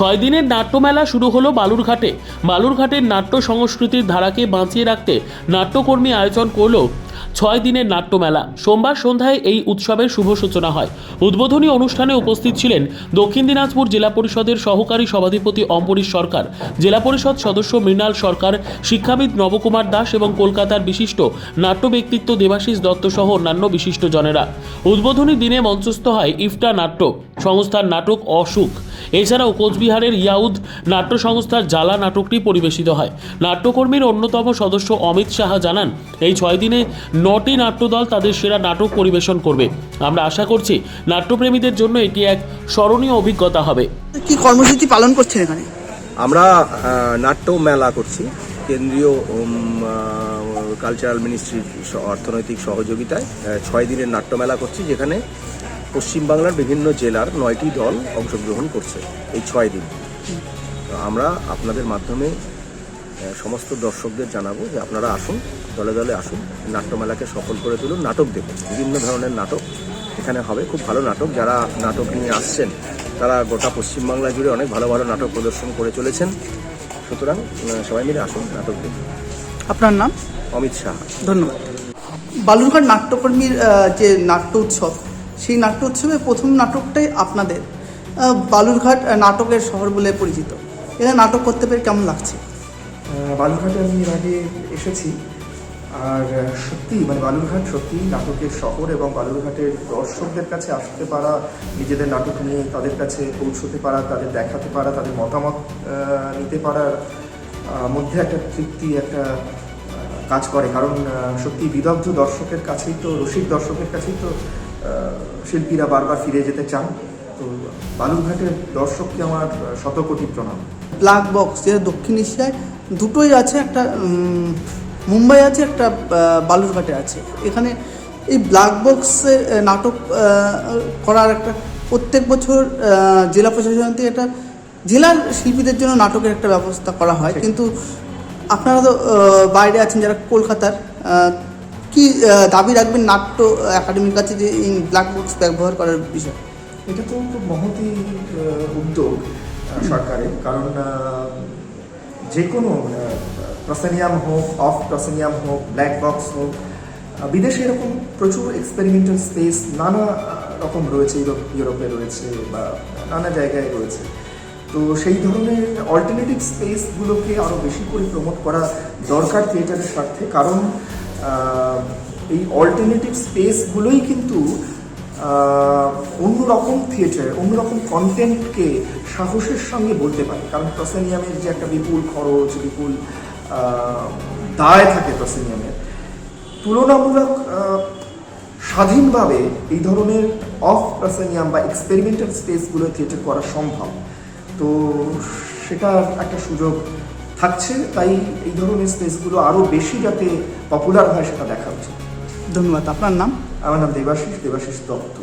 ছয় দিনের নাট্যমেলা শুরু হলো বালুরঘাটে। বালুরঘাটের নাট্য সংস্কৃতির ধারাকে বাঁচিয়ে রাখতে নাট্যকর্মী আয়োজন করল ছয় দিনের নাট্যমেলা। সোমবার সন্ধ্যায় এই উৎসবের শুভ সূচনা হয়। উদ্বোধনী অনুষ্ঠানে উপস্থিত ছিলেন দক্ষিণ দিনাজপুর জেলা পরিষদের সহকারী সভাধিপতি অম্বরীশ সরকার, জেলা পরিষদ সদস্য মৃণাল সরকার, শিক্ষাবিদ নবকুমার দাস এবং কলকাতার বিশিষ্ট নাট্য ব্যক্তিত্ব দেবাশিস দত্ত সহ অন্যান্য বিশিষ্ট জনেরা উদ্বোধনী দিনে মঞ্চস্থ হয় ইফটা নাট্য। সংস্থার নাটক অসুখ। এছাড়াও কোচবিহারের ইয়াউদ নাট্য সংস্থার জ্বালা নাটকটি পরিবেশিত হয়। নাট্যকর্মীর অন্যতম সদস্য অমিত সাহা জানান এই ছয় দিনে নটি নাট্যদল তাদের সেরা নাটক পরিবেশন করবে। আমরা আশা করছি নাট্যপ্রেমীদের জন্য এটি এক স্মরণীয় অভিজ্ঞতা হবে। কি কর্মসূচি পালন করছেন এখানে? আমরা নাট্য মেলা করছি। কেন্দ্রীয় কালচারাল মিনিস্ট্রির অর্থনৈতিক সহযোগিতায় ছয় দিনের নাট্য মেলা করছি যেখানে পশ্চিমবাংলার বিভিন্ন জেলার নয়টি দল অংশগ্রহণ করছে এই ছয় দিন। তো আমরা আপনাদের মাধ্যমে সমস্ত দর্শকদের জানাব যে আপনারা আসুন দলে দলে আসুন নাট্যমেলাকে সফল করে তুলুন নাটক দেখুন বিভিন্ন ধরনের নাটক এখানে হবে খুব ভালো নাটক। যারা নাটক নিয়ে আসছেন তারা গোটা পশ্চিমবাংলা জুড়ে অনেক ভালো ভালো নাটক প্রদর্শন করে চলেছেন। সুতরাং সবাই মিলে আসুন নাটক দেখুন। আপনার নাম? অমিত শাহ। ধন্যবাদ। বালুরঘাট নাট্যকর্মীর যে নাট্য উৎসব সেই নাট্য উৎসবে প্রথম নাটকটাই আপনাদের বালুরঘাট নাটকের শহর বলে পরিচিত। এখানে নাটক করতে পেরে কেমন লাগছে? বালুরঘাটে আমি এর আগে এসেছি। আর সত্যি মানে বালুরঘাট সত্যি নাটকের শহর এবং বালুরঘাটের দর্শকদের কাছে আসতে পারা, নিজেদের নাটক নিয়ে তাদের কাছে পৌঁছতে পারা, তাদের দেখাতে পারা, তাদের মতামত নিতে পারার মধ্যে একটা তৃপ্তি, একটা কাজ করে। কারণ সত্যি বিদগ্ধ দর্শকের কাছেই তো, রসিক দর্শকের কাছেই তো শিল্পীরা বারবার ফিরে যেতে চান। তো বালুরঘাটের দর্শককে আমার শতকোটি প্রণাম ব্ল্যাক বক্স যেটা দক্ষিণ এশিয়ায় দুটোই আছে একটা মুম্বাই আছে একটা বালুরঘাটে আছে। এখানে এই ব্ল্যাক বক্সে নাটক করার একটা প্রত্যেক বছর জেলা প্রশাসন থেকে একটা জেলার শিল্পীদের জন্য নাটকের একটা ব্যবস্থা করা হয়। কিন্তু আপনারা তো বাইরে আছেন যারা কলকাতার কি দাবি রাখবেন নাট্য একাডেমির কাছে যে এই ব্ল্যাক বক্স ব্যবহার করার বিষয়? এটা তো খুব মহতি উদ্যোগ সরকারের। কারণ যে কোনো প্রসেনিয়াম হোক, অফ প্রসেনিয়াম হোক ব্ল্যাক বক্স হোক বিদেশে এরকম প্রচুর এক্সপেরিমেন্টাল স্পেস নানা রকম রয়েছে, ইউরোপ, ইউরোপে রয়েছে বা নানা জায়গায় রয়েছে। তো সেই ধরনের অল্টারনেটিভ স্পেসগুলোকে আরও বেশি করে প্রমোট করা দরকার থিয়েটারের স্বার্থে। কারণ এই অল্টারনেটিভ স্পেসগুলোই কিন্তু অন্যরকম থিয়েটার অন্যরকম কন্টেন্টকে সাহসের সঙ্গে বলতে পারে। কারণ প্রসেনিয়ামের যে একটা বিপুল খরচ, বিপুল দায় থাকে প্রসেনিয়ামের, তুলনামূলক স্বাধীনভাবে এই ধরনের অফ প্রসেনিয়াম বা এক্সপেরিমেন্টাল স্পেসগুলো থিয়েটার করা সম্ভব। তো সেটার একটা সুযোগ থাকছে তাই এই ধরনের স্পেসগুলো আরও বেশি যাতে পপুলার হয় সেটা দেখা উচিত। ধন্যবাদ। আপনার নাম? আমার নাম দেবাশিস দেবাশিস দত্ত।